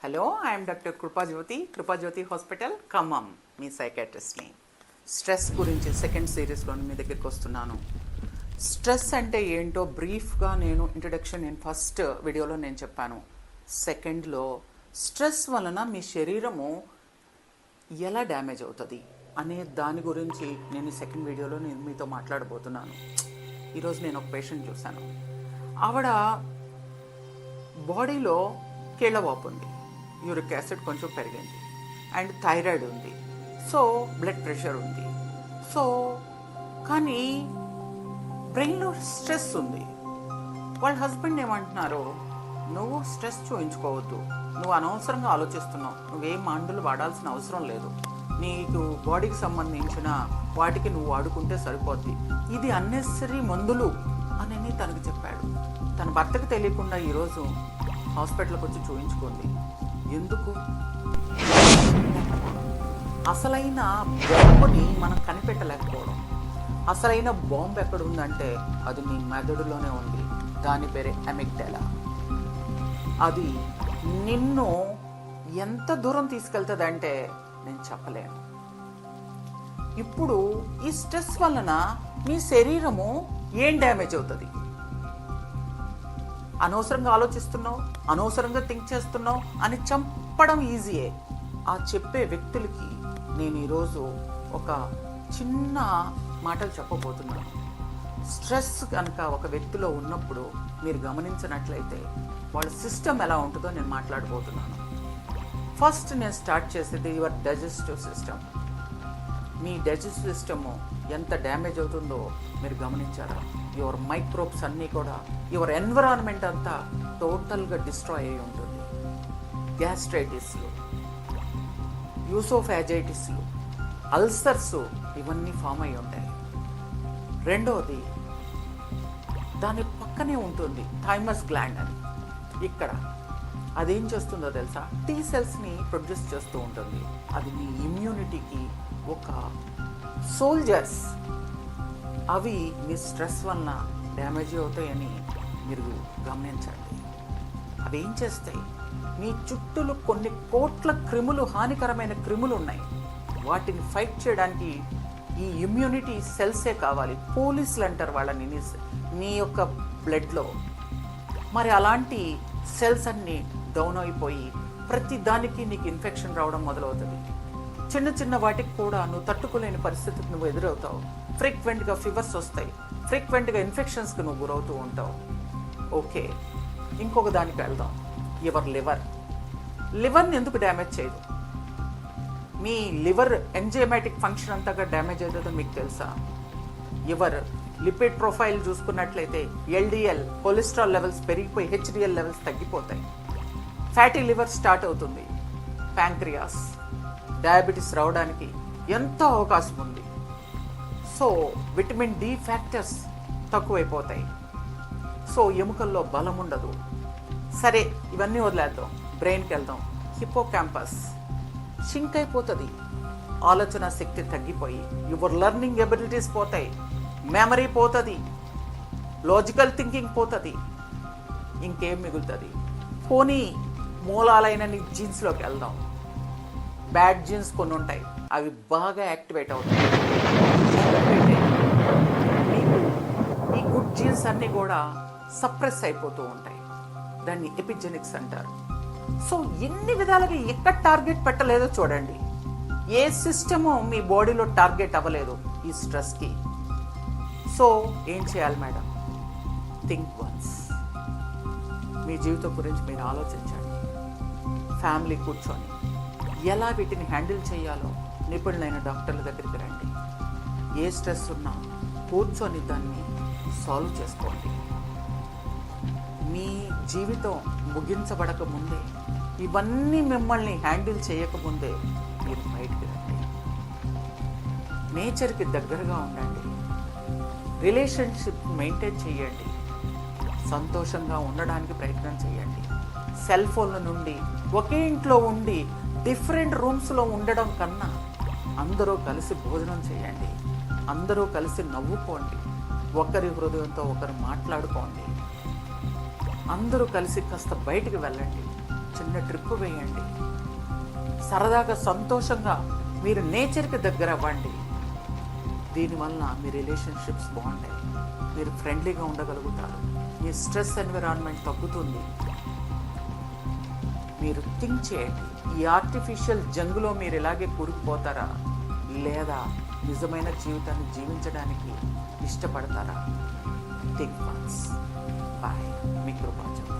Hello I'm doctor Krupajyothi Krupajyothi hospital Khammam మీ సైకాట్రిస్ట్ని stress గురించి second సిరీస్లో మీ దగ్గరికి వస్తున్నాను. స్ట్రెస్ అంటే ఏంటో బ్రీఫ్గా నేను ఇంట్రడక్షన్ నేను ఫస్ట్ వీడియోలో నేను చెప్పాను. సెకండ్లో స్ట్రెస్ వలన మీ శరీరము ఎలా డ్యామేజ్ అవుతుంది అనే దాని గురించి నేను సెకండ్ వీడియోలో నేను మీతో మాట్లాడబోతున్నాను. ఈరోజు నేను ఒక పేషెంట్ చూశాను. ఆవిడ బాడీలో కీళ్ళవాపు ఉంది. యూరిక్ యాసిడ్ కొంచెం పెరిగింది. అండ్ థైరాయిడ్ ఉంది. సో బ్లడ్ ప్రెషర్ ఉంది. సో కానీ బ్రెయిన్లో స్ట్రెస్ ఉంది. వాళ్ళ హస్బెండ్ ఏమంటున్నారు నువ్వు స్ట్రెస్ చూపించుకోవద్దు నువ్వు అనవసరంగా ఆలోచిస్తున్నావు. నువ్వేం మందులు వాడాల్సిన అవసరం లేదు. నీకు బాడీకి సంబంధించిన వాటికి నువ్వు వాడుకుంటే సరిపోద్ది. ఇది అన్నెసరీ మందులు అని తనకు చెప్పాడు. తన భర్తకు తెలియకుండా ఈరోజు హాస్పిటల్కి వచ్చి చూయించుకుంది. ఎందుకు? అసలైన బాంబుని మనం కనిపెట్టలేకపోవడం. అసలైన బాంబు ఎక్కడ ఉందంటే అది నీ మెదడులోనే ఉంది. దాని పేరే అమిగ్డెలా. అది నిన్ను ఎంత దూరం తీసుకెళ్తుందంటే నేను చెప్పలేను. ఇప్పుడు ఈ స్ట్రెస్ వలన మీ శరీరము ఏం డ్యామేజ్ అవుతుంది? అనవసరంగా ఆలోచిస్తున్నావు అనవసరంగా థింక్ చేస్తున్నావు అని చంపడం ఈజీయే ఆ చెప్పే వ్యక్తులకి నేను ఈరోజు ఒక చిన్న మాటలు చెప్పబోతున్నాను. స్ట్రెస్ కనుక ఒక వ్యక్తిలో ఉన్నప్పుడు మీరు గమనించినట్లయితే వాళ్ళ సిస్టమ్ ఎలా ఉంటుందో నేను మాట్లాడబోతున్నాను. ఫస్ట్ నేను స్టార్ట్ చేసేది యువర్ డైజెస్టివ్ సిస్టమ్. మీ డైజెస్టివ్ సిస్టమ్ ఎంత డ్యామేజ్ అవుతుందో మీరు గమనించారా? యువర్ మైక్రోబ్స్ అన్నీ కూడా యువర్ ఎన్విరాన్మెంట్ అంతా టోటల్గా డిస్ట్రాయ్ అయి ఉంటుంది. గ్యాస్ట్రైటిస్లు యూసోఫాజైటిస్లు అల్సర్స్ ఇవన్నీ ఫామ్ అయి ఉంటాయి. రెండవది దాని పక్కనే ఉంటుంది థైమస్ గ్లాండ్ అని. ఇక్కడ అదేం చేస్తుందో తెలుసా? టీ సెల్స్ని ప్రొడ్యూస్ చేస్తూ ఉంటుంది. అది మీ ఇమ్యూనిటీకి ఒక సోల్జర్స్ అవి మీ స్ట్రెస్ వలన డ్యామేజ్ అవుతాయని మీరు గమనించండి. అవి ఏం చేస్తాయి? మీ చుట్టూలు కొన్ని కోట్ల క్రిములు హానికరమైన క్రిములు ఉన్నాయి. వాటిని ఫైట్ చేయడానికి ఈ ఇమ్యూనిటీ సెల్సే కావాలి. పోలీసులు అంటారు వాళ్ళని నీ నీ యొక్క బ్లడ్లో మరి అలాంటి సెల్స్ అన్నీ డౌన్ అయిపోయి ప్రతి దానికి నీకు ఇన్ఫెక్షన్ రావడం మొదలవుతుంది. చిన్న చిన్న వాటికి కూడా నువ్వు తట్టుకోలేని పరిస్థితికి నువ్వు ఎదురవుతావు. ఫ్రీక్వెంట్గా ఫీవర్స్ వస్తాయి. ఫ్రీక్వెంట్గా ఇన్ఫెక్షన్స్కి నువ్వు గురవుతూ ఉంటావు. ఓకే ఇంకొక దానికి వెళ్దాం. యువర్ లివర్ లివర్ని ఎందుకు డ్యామేజ్ చేయదు? మీ లివర్ ఎంజైమాటిక్ ఫంక్షన్ అంతగా డ్యామేజ్ అవుతుందో మీకు తెలుసా? లివర్ లిపిడ్ ప్రొఫైల్ చూసుకున్నట్లయితే ఎల్డిఎల్ కొలెస్ట్రాల్ లెవెల్స్ పెరిగిపోయి హెచ్డిఎల్ లెవెల్స్ తగ్గిపోతాయి. ఫ్యాటీ లివర్ స్టార్ట్ అవుతుంది. ప్యాంక్రియాస్ డయాబెటీస్ రావడానికి ఎంతో అవకాశం ఉంది. సో విటమిన్ డి ఫ్యాక్టర్స్ తక్కువైపోతాయి. సో ఎముకల్లో బలం ఉండదు. సరే ఇవన్నీ వదిలేద్దాం. బ్రెయిన్కి వెళ్దాం. హిప్పో క్యాంపస్ షింక్ అయిపోతుంది. ఆలోచన శక్తి తగ్గిపోయి యువర్ లెర్నింగ్ ఎబిలిటీస్ పోతాయి. మెమరీ పోతుంది. లాజికల్ థింకింగ్ పోతుంది. ఇంకేం మిగులుతుంది? పోనీ మూలాలైన నీ జీన్స్లోకి వెళ్దాం. బ్యాడ్ జీన్స్ కొన్ని ఉంటాయి. అవి బాగా యాక్టివేట్ అవుతాయి. మీకు ఈ గుడ్ జీన్స్ అన్నీ కూడా సప్రెస్ అయిపోతూ ఉంటాయి. దాన్ని ఎపిజెనిక్స్ అంటారు. సో ఎన్ని విధాలుగా ఎక్కడ టార్గెట్ పెట్టలేదో చూడండి. ఏ సిస్టము మీ బాడీలో టార్గెట్ అవ్వలేదు ఈ స్ట్రెస్కి. సో ఏం చేయాలి మేడం? Think once. మీ జీవితం గురించి మీరు ఆలోచించండి. ఫ్యామిలీ కూర్చొని. ఎలా వీటిని హ్యాండిల్ చేయాలో నిపుణులైన డాక్టర్ల దగ్గరికి రండి. ఏ స్ట్రెస్ ఉన్నా కూర్చొని దాన్ని సాల్వ్ చేసుకోండి. మీ జీవితం ముగించబడక ముందే ఇవన్నీ మిమ్మల్ని హ్యాండిల్ చేయకముందే మీరు బయటికి రండి. నేచర్కి దగ్గరగా ఉండండి. రిలేషన్షిప్ మెయింటైన్ చేయండి. సంతోషంగా ఉండడానికి ప్రయత్నం చేయండి. సెల్ ఫోన్ల నుండి ఒకే ఇంట్లో ఉండి డిఫరెంట్ రూమ్స్లో ఉండడం కన్నా అందరూ కలిసి భోజనం చేయండి. అందరూ కలిసి నవ్వుకోండి. ఒకరి హృదయంతో ఒకరు మాట్లాడుకోండి. అందరూ కలిసి కాస్త బయటికి వెళ్ళండి. చిన్న ట్రిప్ వేయండి. సరదాగా సంతోషంగా మీరు నేచర్కి దగ్గర అవ్వండి. దీనివల్ల మీ రిలేషన్షిప్స్ బాగుంటాయి. మీరు ఫ్రెండ్లీగా ఉండగలుగుతారు. మీ స్ట్రెస్ ఎన్విరాన్మెంట్ తగ్గుతుంది. మీరు థింక్ చేయండి ఈ ఆర్టిఫిషియల్ జంగులో మీరు ఇలాగే కూరుకుపోతారా? లేదా నిజమైన జీవితాన్ని జీవించడానికి ఇష్టపడతారా? థింక్ వన్స్ బాయ్ మీ కృపాచంద్ర